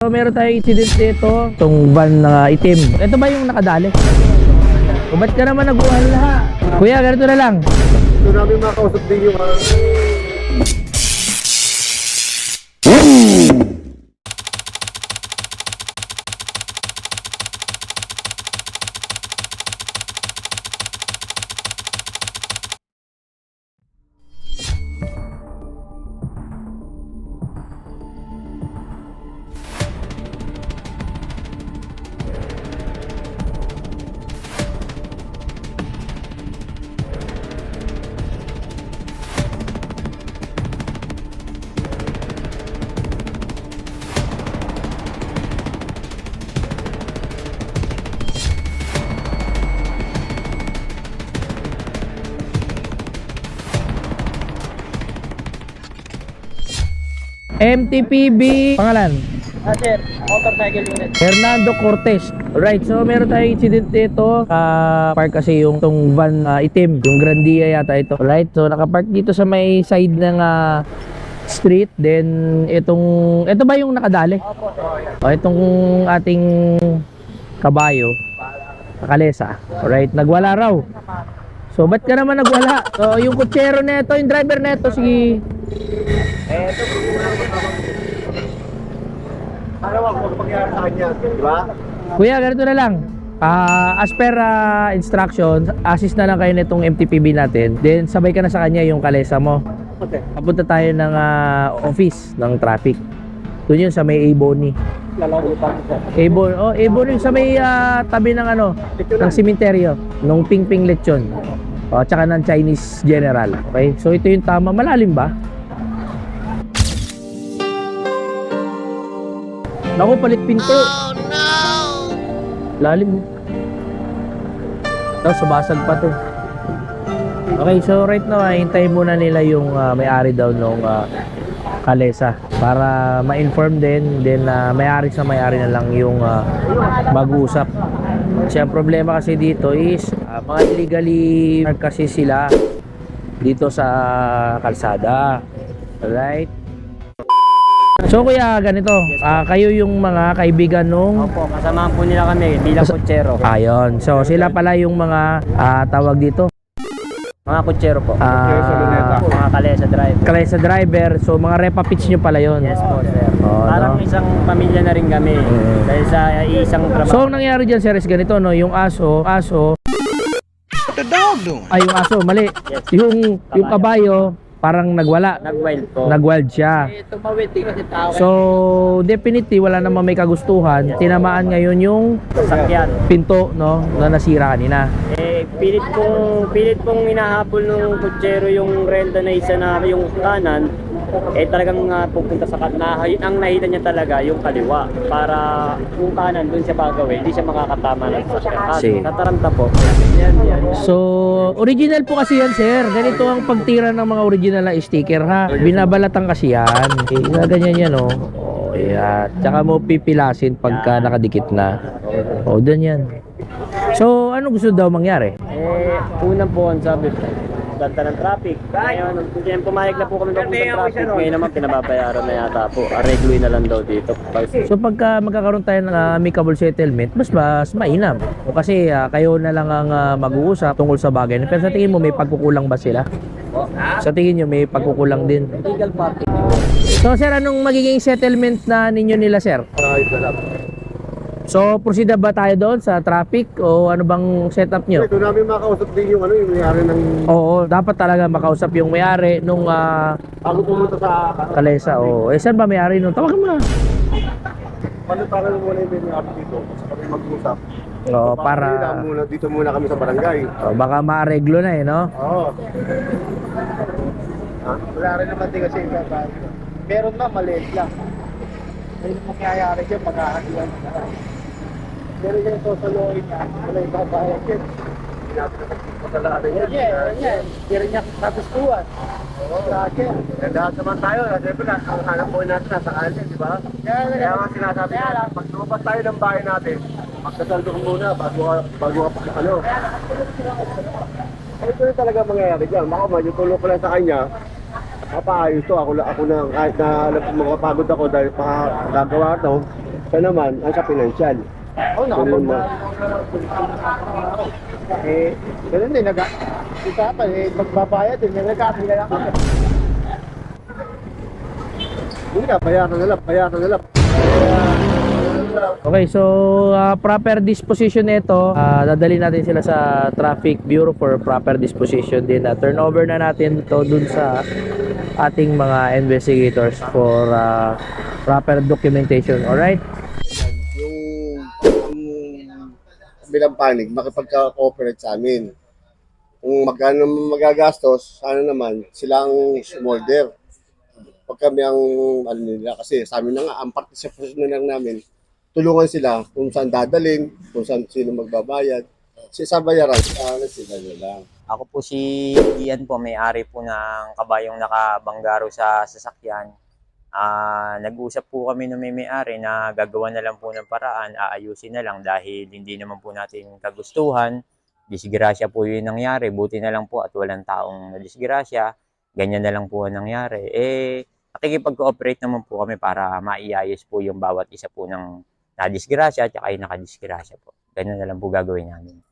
So, meron tayong incident dito, itong van na itim. Ito ba yung nakadali? O ba't ka naman nag-uhala? Kuya, ganito na lang. Doon namin makausap din yung MTPB, pangalan? Ah, sir, motorcycle unit. Hernando Cortez. Alright, so meron tayong incident dito. Naka-park kasi yung tong van na itim, yung Grandia yata ito. Alright, so nakapark dito sa may side ng ah, street. Then itong, ito ba yung nakadali? Opo, O itong ating kabayo, kalesa. Alright, nagwala raw. So ba't ka naman nagwala? So yung kutsero na ito, yung driver na ito, sige. Ano ako magpangyari sa kanya, di ba? Kuya, ganito na lang. Ah, as per ah, instructions, assist na lang kayo nitong MTPB natin. Then sabay ka na sa kanya yung kalesa mo. Okay. Papunta tayo ng ah, office ng traffic. Doon yun sa may Ebony. Ebony, oh, Ebony yung sa may ah, tabi ng ano, ng simenteryo, nung Ping Ping Lechon. O, tsaka ng Chinese General. Okay? So ito yung tama. Malalim ba? Naku, palit pinto. Oh, no! Lalim. Tapos, subasag pa to. Okay, so right now, ah, hintayin muna nila yung ah, may-ari daw nung ah, kalesa para ma-inform din then ah, may-ari sa may-ari na lang yung ah, mag-usap. Kasi ang problema kasi dito is ah, mga illegally kasi sila dito sa kalsada. Alright? So kuya, ganito. ah, kayo yung mga kaibigan nung Opo, kasamahan po nila kami bilang Kas- kutsero. Ayon. So sila pala yung mga ah, tawag dito. Mga kutsero po. Ah, mga kalesa driver. kalesa driver. So mga repa pitch nyo pala yon. Yes po, sir. Oo, Parang no? isang pamilya na rin kami. Mm. Dahil sa isang trabaho. So ang nangyari dyan sir is ganito no, yung aso, aso the dog doing? ay yung aso, mali. Yes. Yung yung kabayo parang nagwala. Nag-wild po. Nagwild siya. Eh, tumawid eh, kasi tao. So definitely wala namang may kagustuhan. Tinamaan ngayon yung sasakyan. pinto no na nasira kanina. Eh, pilit pong, pilit pong hinahabol ng kutsero yung renta na isa na yung kanan. Eh talagang uh, pupunta sa kanan. Ang nahita niya talaga yung kaliwa. Para yung kanan dun siya pagawin, hindi siya makakatama ng sasakyan. Kaso Si. nataranta po. Yan, yan. So, original po kasi yan, sir. Ganito ang pagtira ng mga original na sticker, ha? Binabalatan kasi yan. Eh, ganyan yan, oh. Oh, yan. Tsaka mo pipilasin pagka nakadikit na. Oh, doon yan. So, ano gusto daw mangyari? Eh, unang po ang sabi ganda ng traffic. Ngayon, kaya pumayag na po kami ng traffic. Ngayon naman pinababayaran na yata po. Aregloy na lang daw dito. So, pagka magkakaroon tayo ng ah, amicable settlement, mas mas mainam. O kasi ah, kayo na lang ang ah, mag-uusap tungkol sa bagay. Pero sa tingin mo, may pagkukulang ba sila? Sa tingin nyo, may pagkukulang din. Legal party. So, sir, anong magiging settlement na ninyo nila, sir? Ayos na lang. So, proceed na ba tayo doon sa traffic o ano bang setup nyo? Doon namin makausap din yung ano, yung nangyari ng... Oo, dapat talaga makausap yung may-ari nung ah, Ako pumunta sa... kalesa. Oo. Eh, saan ba may-ari nung? Tawagan mo na. Panutangan muna yung nangyari dito. Sa kami mag-usap. Oo, Dito para muna, dito muna kami sa barangay. oh, baka maareglo na eh, no? Oo. Ha? Wala rin naman din kasi yung. Meron na, maliit lang. May mangyayari dyan, maghahagilan na. Pero yung sosolohin niya, wala dyan. Hindi natin napagpagkalaan yan. Yeah, yeah. Hindi rin niya kagustuhan. Oo, lagi. Eh, lahat naman tayo, siyempre na, ang hanap po natin nasa kalye, di ba? Kaya, kaya nga sinasabi ko, pag lumabas tayo ng bahay natin, magkasaldo ka muna bago ka, bago ka pa, ano. Eh, ito yung talaga mangyayari dyan. Baka man, yung tulong ko lang sa kanya, mapaayos to. Ako, ako na, kahit na alam ko makapagod ako dahil pa gagawa to, Siya naman, ang sa financial. Oo, oh, nakapag Eh, ganun din, nag usapan, eh, magbabayad din, may nagkakila lang kami. Hindi na, bayaran na lang, bayaran na lang. Okay, so ah, proper disposition nito, ah, dadali natin sila sa Traffic Bureau for proper disposition din. na turnover na natin to dun sa ating mga investigators for ah, proper documentation. Alright? Bilang panig, makipagka-cooperate sa amin. Kung magkano magagastos, sana naman sila ang smolder. Pag kami ang ano nila, kasi sa amin na nga, ang participation na lang namin, tulungan sila kung saan dadalhin, kung saan sino magbabayad. Kasi sa bayaran, sana sila na. Ako po si Ian po, may-ari po ng kabayong nakabanggaro sa sasakyan. Ah, nag-usap po kami ng may may-ari na gagawa na lang po ng paraan, aayusin na lang dahil hindi naman po natin kagustuhan. Disgrasya po yung nangyari, buti na lang po at walang taong nadisgrasya. Ganyan na lang po ang nangyari. Eh, nakikipag-cooperate naman po kami para maiayos po yung bawat isa po ng nadisgrasya at yung nakadisgrasya po. Ganyan na lang po gagawin namin.